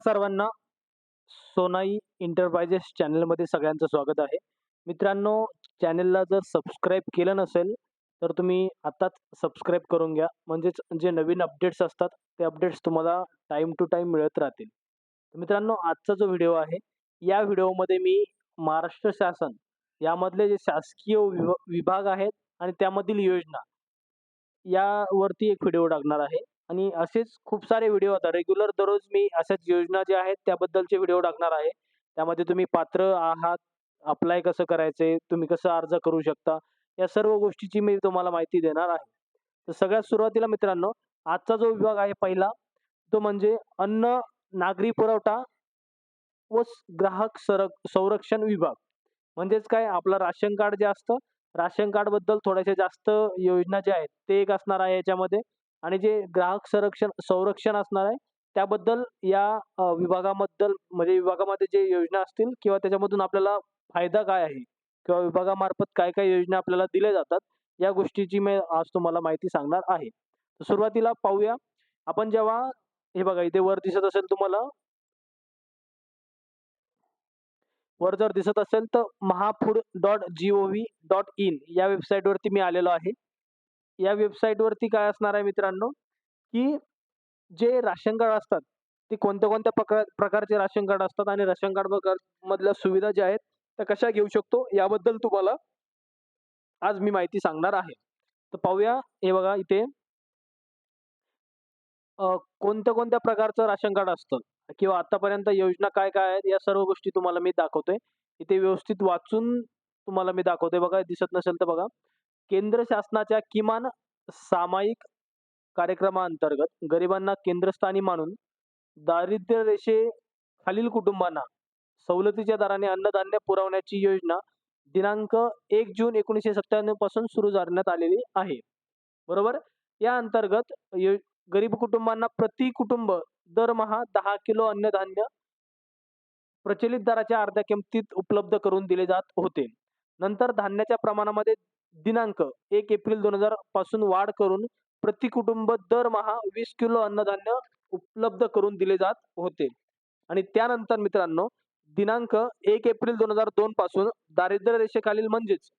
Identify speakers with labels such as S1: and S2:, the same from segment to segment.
S1: सर्वांना सोनाई इंटरप्राइजेस चॅनलमध्ये सगळ्यांचं स्वागत आहे. मित्रांनो चॅनलला जर सबस्क्राईब केलं नसेल तर तुम्ही आत्ताच सबस्क्राईब करून घ्या. म्हणजेच जे नवीन अपडेट्स असतात ते अपडेट्स तुम्हाला टाईम टू टाईम मिळत राहतील. मित्रांनो आजचा जो व्हिडिओ आहे या व्हिडिओमध्ये मी महाराष्ट्र शासन यामधले जे शासकीय विभाग आहेत आणि त्यामधील योजना यावरती एक व्हिडिओ टाकणार आहे. आणि असेच खूप सारे व्हिडिओ आता रेग्युलर दररोज मी अशाच योजना ज्या आहेत त्याबद्दलचे व्हिडिओ टाकणार आहे. त्यामध्ये तुम्ही पात्र आहात अप्लाय कसं करायचे तुम्ही कसं अर्ज करू शकता या सर्व गोष्टीची मी तुम्हाला माहिती देणार आहे. तर सगळ्यात सुरुवातीला मित्रांनो आजचा जो विभाग आहे पहिला तो म्हणजे अन्न नागरी पुरवठा व ग्राहक सरक संरक्षण विभाग. म्हणजेच काय? आपलं राशन कार्ड जे असतं राशन कार्डबद्दल थोड्याशा जास्त योजना ज्या आहेत ते एक असणार आहे याच्यामध्ये. आणि जे ग्राहक संरक्षण संरक्षण असणार आहे त्याबद्दल या विभागाबद्दल म्हणजे विभागामध्ये जे योजना असतील किंवा त्याच्यामधून आपल्याला फायदा काय आहे किंवा विभागामार्फत काय काय योजना आपल्याला दिल्या जातात या गोष्टीची मी आज तुम्हाला माहिती सांगणार आहे. सुरुवातीला पाहूया. आपण जेव्हा हे बघा इथे वर दिसत असेल तुम्हाला. वर जर दिसत असेल तर Mahafood dot G O V dot in या वेबसाईटवरती मी आलेलो आहे. या वेबसाईटवरती काय असणार आहे मित्रांनो? की जे राशन कार्ड असतात ते कोणत्या कोणत्या प्रकार प्रकारचे राशन कार्ड असतात आणि राशन कार्ड मधल्या सुविधा ज्या आहेत त्या कशा घेऊ शकतो? याबद्दल तुम्हाला आज मी माहिती सांगणार आहे. तर पाहूया हे बघा इथे. कोणत्या कोणत्या प्रकारचं राशन कार्ड असतं? किंवा आतापर्यंत योजना काय काय आहेत या सर्व गोष्टी तुम्हाला मी दाखवतोय. इथे व्यवस्थित वाचून तुम्हाला मी दाखवतोय. बघा दिसत नसेल तर बघा. केंद्र शासनाच्या किमान सामायिक कार्यक्रमाअंतर्गत गरिबांना केंद्रस्थानी मानून दारिद्र्य रेषे खालील कुटुंबांना सवलतीच्या दराने अन्नधान्य पुरवण्याची योजना दिनांक एक जून एकोणीसशे सत्त्याण्णवपासून सुरू करण्यात आलेली आहे. बरोबर? या अंतर्गत यो गरीब कुटुंबांना प्रति कुटुंब दरमहा दहा किलो अन्नधान्य प्रचलित दराच्या अर्ध्या किमतीत उपलब्ध करून दिले जात होते. नंतर धान्याच्या प्रमाणामध्ये दिनांक एक एप्रिल दोन हजारपासून वाढ करून प्रति कुटुंब दरमहा वीस किलो अन्नधान्य उपलब्ध करून दिले जात होते. आणि त्यानंतर मित्रांनो दिनांक एक एप्रिल दोन हजार दोन पासून दारिद्र्य रेषेखालील म्हणजेच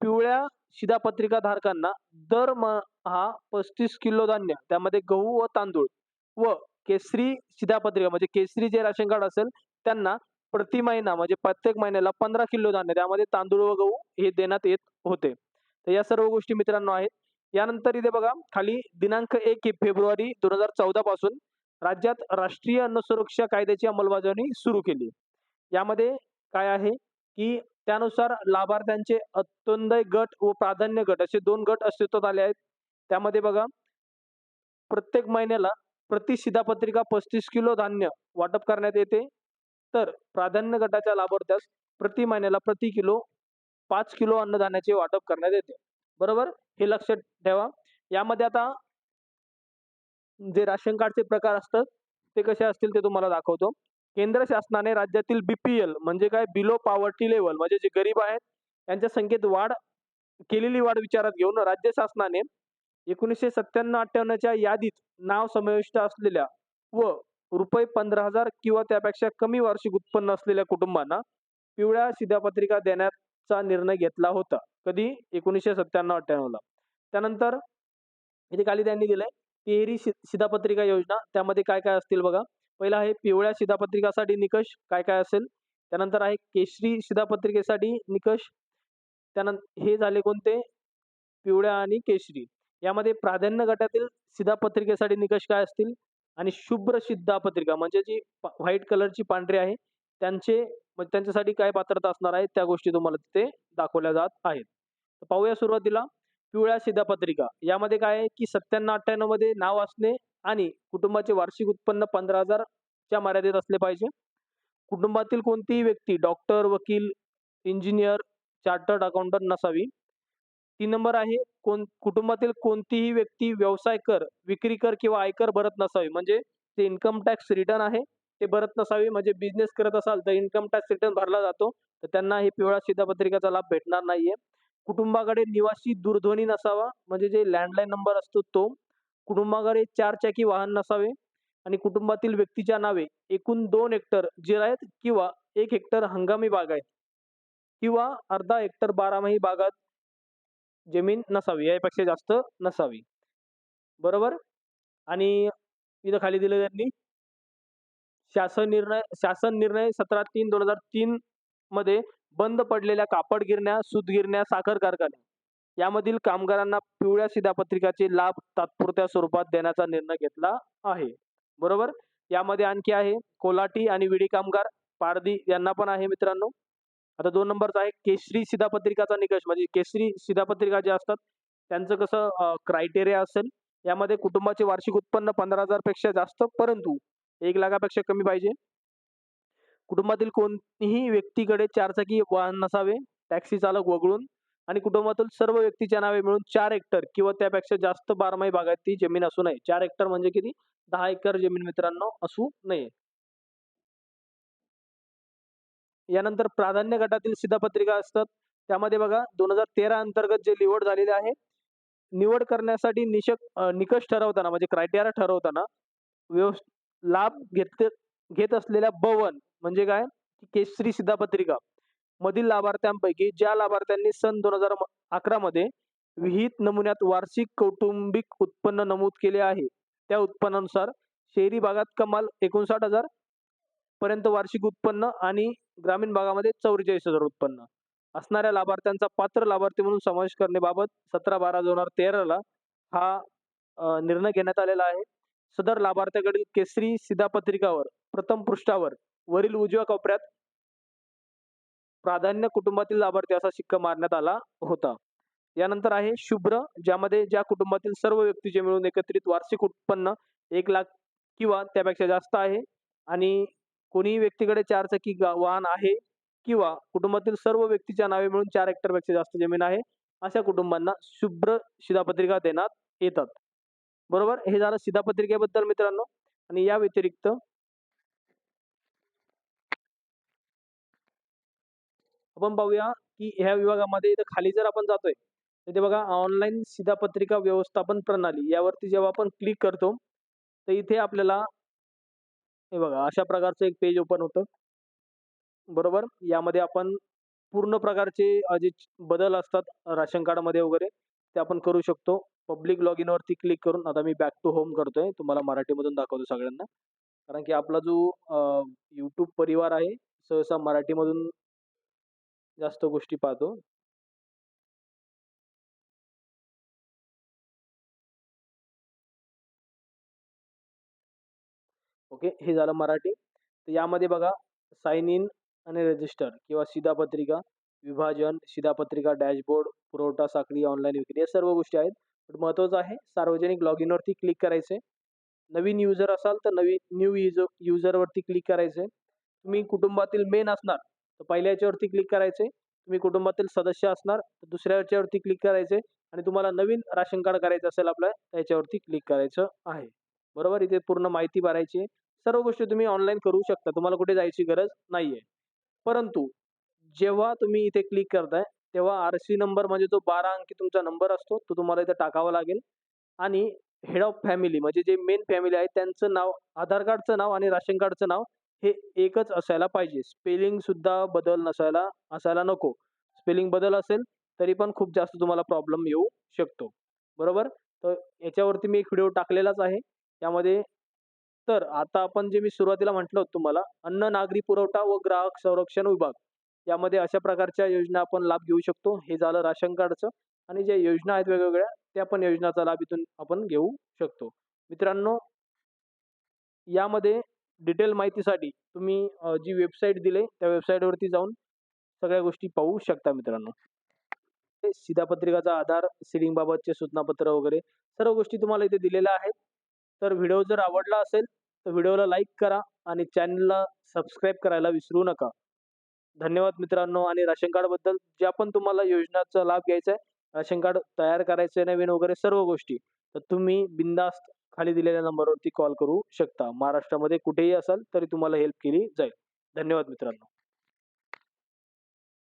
S1: पिवळ्या शिधापत्रिका धारकांना दरमहा पस्तीस किलो धान्य त्यामध्ये गहू व तांदूळ व केसरी शिधापत्रिका म्हणजे केसरी जे राशन कार्ड असेल त्यांना प्रति महिना म्हणजे प्रत्येक महिन्याला पंधरा किलो धान्य त्यामध्ये तांदूळ व गहू हे देण्यात येत होते. तर या सर्व गोष्टी मित्रांनो आहेत. यानंतर इथे बघा खाली दिनांक एक फेब्रुवारी दोन हजार चौदा पासून राज्यात राष्ट्रीय अन्न सुरक्षा कायद्याची अंमलबजावणी सुरू केली. यामध्ये काय आहे की त्यानुसार लाभार्थ्यांचे अत्यंत गट व प्राधान्य गट असे दोन गट अस्तित्वात आले आहेत. त्यामध्ये बघा प्रत्येक महिन्याला प्रति शिधापत्रिका पस्तीस किलो धान्य वाटप करण्यात येते. तर प्राधान्य गटाच्या लाभार्थ्यास प्रति महिन्याला प्रति किलो पाच किलो अन्नधान्याचे वाटप करण्यात येते. बरोबर? हे लक्षात ठेवा. यामध्ये आता जे राशन कार्डचे प्रकार असतात ते कसे असतील ते तुम्हाला दाखवतो. केंद्र शासनाने राज्यातील बीपीएल म्हणजे काय? बिलो पॉवर्टी लेवल म्हणजे जे गरीब आहेत यांच्या संख्येत वाढ केलेली वाढ विचारात घेऊन राज्य शासनाने एकोणीसशे सत्त्याण्णव अठ्ठ्याण्णवच्या यादीत नाव समाविष्ट असलेल्या व रुपये पंधरा हजार किंवा त्यापेक्षा कमी वार्षिक उत्पन्न असलेल्या कुटुंबांना पिवळ्या शिधापत्रिका चा निर्णय घेतला होता. कधी? एकोणीसशे सत्त्याण्णव अठ्ठ्याण्णवला त्यानंतर इथे खाली त्यांनी दिलंय तेरी शिधापत्रिका योजना. त्यामध्ये काय काय असतील बघा. पहिला आहे पिवळ्या शिधापत्रिकासाठी निकष. काय काय असेल? त्यानंतर आहे केशरी शिधापत्रिकेसाठी निकष. त्यानंतर हे झाले कोणते? पिवळ्या आणि केशरी. यामध्ये प्राधान्य गटातील शिधापत्रिकेसाठी निकष काय असतील? आणि शुभ्र शिधापत्रिका म्हणजे जी व्हाईट कलरची पांढरी आहे त्यांचे त्यांच्यासाठी काय पात्रता असणार आहे त्या गोष्टी तुम्हाला तिथे दाखवल्या जात आहेत. पाहूया सुरुवातीला. पिवळ्या शिधापत्रिका यामध्ये काय आहे की सत्त्याण्णव अठ्ठ्याण्णवमध्ये नाव असणे आणि कुटुंबाचे वार्षिक उत्पन्न पंधरा हजारच्या मर्यादेत असले पाहिजे. कुटुंबातील कोणतीही व्यक्ती डॉक्टर वकील इंजिनियर चार्टर्ड अकाउंटंट नसावी. तीन नंबर आहे कोण कुटुंबातील कोणतीही व्यक्ती व्यवसाय कर विक्री कर किंवा आयकर भरत नसावी. म्हणजे ते इन्कम टॅक्स रिटर्न आहे. ते भरत नसावी. म्हणजे बिझनेस करत असाल तर इन्कम टॅक्स रिटर्न भरला जातो. तर त्यांना हे पिवळा शिधापत्रिकाचा लाभ भेटणार नाहीये. कुटुंबाकडे निवासी दूरध्वनी नसावा. म्हणजे जे लँडलाईन नंबर असतो तो. कुटुंबाकडे चार चाकी वाहन नसावे. आणि कुटुंबातील व्यक्तीच्या नावे एकूण दोन हेक्टर जिरायत किंवा एक हेक्टर हंगामी बागायत किंवा अर्धा हेक्टर बारामाही बागात जमीन नसावी. यापेक्षा जास्त नसावी. बरोबर? आणि इथं खाली दिलं त्यांनी. शासन निर्णय शासन निर्णय सतरा तीन दोन हजार तीन मध्ये बंद पडलेल्या कापड गिरण्या सूत गिरण्या साखर कारखाने यामधील कामगारांना पिवळ्या शिधापत्रिकाचे लाभ तात्पुरत्या स्वरूपात देण्याचा निर्णय घेतला आहे. बरोबर? यामध्ये आणखी आहे कोलाटी आणि विडी कामगार पारधी यांना पण आहे मित्रांनो. आता दोन नंबरचा आहे केसरी शिधापत्रिकाचा निकष म्हणजे केसरी शिधापत्रिका जे असतात त्यांचं कसं क्रायटेरिया असेल यामध्ये कुटुंबाचे वार्षिक उत्पन्न पंधरा हजारपेक्षा जास्त परंतु एक लाखापेक्षा कमी पाहिजे. कुटुंबातील कोणतीही व्यक्तीकडे चारचाकी वाहन नसावे टॅक्सी चालक वगळून आणि कुटुंबातील सर्व व्यक्तीच्या नावे मिळून चार हेक्टर किंवा त्यापेक्षा जास्त बारमाही भागात जमीन असू नये. चार हेक्टर म्हणजे किती? दहा एकर जमीन मित्रांनो असू नये. यानंतर प्राधान्य गटातील सिद्धपत्रिका असतात. त्यामध्ये बघा दोन हजार तेरा अंतर्गत जे निवड झालेले आहे निवड करण्यासाठी निशक निकष ठरवताना म्हणजे क्रायटेरिया ठरवताना व्यवस् लाभ घेत घेत असलेल्या बवन म्हणजे काय? केसरी सिद्धापत्रिका. मधील लाभार्थ्यांपैकी ज्या लाभार्थ्यांनी सन दोन हजार अकरा मध्ये विहित नमुन्यात वार्षिक कौटुंबिक उत्पन्न नमूद केले आहे. त्या उत्पन्नानुसार शहरी भागात कमाल एकोणसाठ हजार पर्यंत वार्षिक उत्पन्न आणि ग्रामीण भागामध्ये चौवेचाळीस हजार उत्पन्न. असणाऱ्या लाभार्थ्यांचा पात्र लाभार्थी म्हणून समावेश करण्याबाबत सतरा बारा दोन हजार तेराला हा निर्णय घेण्यात आलेला आहे. सदर लाभार्थ्याकडील केसरी शिधापत्रिकावर प्रथम पृष्ठावर वरील उजव्या कोपऱ्यात प्राधान्य कुटुंबातील लाभार्थी असा शिक्का मारण्यात आला होता. यानंतर आहे शुभ्र ज्यामध्ये ज्या कुटुंबातील सर्व व्यक्तीचे मिळून एकत्रित वार्षिक उत्पन्न एक लाख किंवा त्यापेक्षा जास्त आहे आणि कोणीही व्यक्तीकडे चारचाकी वाहन आहे किंवा कुटुंबातील सर्व व्यक्तीच्या नावे मिळून चार हेक्टरपेक्षा जास्त जमीन आहे अशा कुटुंबांना शुभ्र शिधापत्रिका देण्यात येतात. बरोबर? हे झालं शिधापत्रिकेबद्दल मित्रांनो. आणि या व्यतिरिक्त आपण पाहूया की ह्या विभागामध्ये इथं खाली जर आपण जातोय तिथे बघा ऑनलाईन शिधापत्रिका व्यवस्थापन प्रणाली यावरती जेव्हा आपण क्लिक करतो तर इथे आपल्याला हे बघा अशा प्रकारचं एक पेज ओपन होतं. बरोबर? यामध्ये आपण पूर्ण प्रकारचे जे बदल असतात राशन कार्डमध्ये वगैरे ते आपण करू शकतो. पब्लिक लॉग इनवरती क्लिक करून आता मी बॅक टू होम करतोय. तुम्हाला मराठीमधून दाखवतो सगळ्यांना. कारण की आपला जो यूट्यूब परिवार आहे सहसा मराठीमधून जास्त गोष्टी पाहतो. ओके हे झालं मराठी. तर यामध्ये बघा साइन इन आणि रजिस्टर किंवा शिधापत्रिका विभाजन शिधापत्रिका डॅशबोर्ड पुरवठा साखळी ऑनलाईन विक्री या सर्व गोष्टी आहेत. पण महत्वाचं आहे सार्वजनिक लॉग इनवरती क्लिक करायचे नवीन युजर असाल तर नवीन न्यू युजर युजरवरती क्लिक करायचे तुम्ही कुटुंबातील मेन असणार तर पहिल्या याच्यावरती क्लिक करायचे तुम्ही कुटुंबातील सदस्य असणार तर दुसऱ्या याच्यावरती क्लिक करायचे आणि तुम्हाला नवीन राशन कार्ड करायचं असेल आपल्या त्याच्यावरती क्लिक करायचं आहे. बरोबर? इथे पूर्ण माहिती भरायची आहे. सर्व गोष्टी तुम्ही ऑनलाईन करू शकता. तुम्हाला कुठे जायची गरज नाहीये. परंतु जेव्हा तुम्ही इथे क्लिक करताय तेव्हा आर सी नंबर म्हणजे जो बारा अंकी तुमचा नंबर असतो तो तुम्हाला इथे टाकावा लागेल. आणि हेड ऑफ फॅमिली म्हणजे जे मेन फॅमिली आहे त्यांचं नाव आधार कार्डचं नाव आणि राशन कार्डचं नाव हे एकच असायला पाहिजे. स्पेलिंग सुद्धा बदल नसायला असायला नको. स्पेलिंग बदल असेल तरी पण खूप जास्त तुम्हाला प्रॉब्लेम येऊ शकतो. बरोबर? तर याच्यावरती मी एक व्हिडिओ टाकलेलाच आहे. त्यामध्ये तर आता आपण जे मी सुरुवातीला म्हटलं होतं तुम्हाला अन्न नागरी पुरवठा व ग्राहक संरक्षण विभाग. यामध्ये अशा प्रकारच्या योजना आपण लाभ घेऊ शकतो. हे झालं राशन कार्डचं आणि ज्या योजना आहेत वेगवेगळ्या त्या पण योजनाचा लाभ इथून आपण घेऊ शकतो. मित्रांनो यामध्ये डिटेल माहितीसाठी तुम्ही जी वेबसाईट दिले त्या वेबसाईटवरती जाऊन सगळ्या गोष्टी पाहू शकता मित्रांनो. शिधापत्रिकाचा आधार सिलिंगबाबतचे सूचनापत्र वगैरे सर्व गोष्टी तुम्हाला इथे दिलेल्या आहेत. तर व्हिडिओ जर आवडला असेल तर व्हिडिओला लाईक करा आणि चॅनलला सबस्क्राईब करायला विसरू नका. धन्यवाद मित्रांनो आणि राशन कार्डबद्दल ज्या पण तुम्हाला योजनाचा लाभ घ्यायचा आहे राशन कार्ड तयार करायचं नवीन वगैरे सर्व गोष्टी तर तुम्ही बिंदास्त खाली दिलेल्या नंबरवरती कॉल करू शकता. महाराष्ट्रामध्ये कुठेही असाल तरी तुम्हाला हेल्प केली जाईल. धन्यवाद मित्रांनो.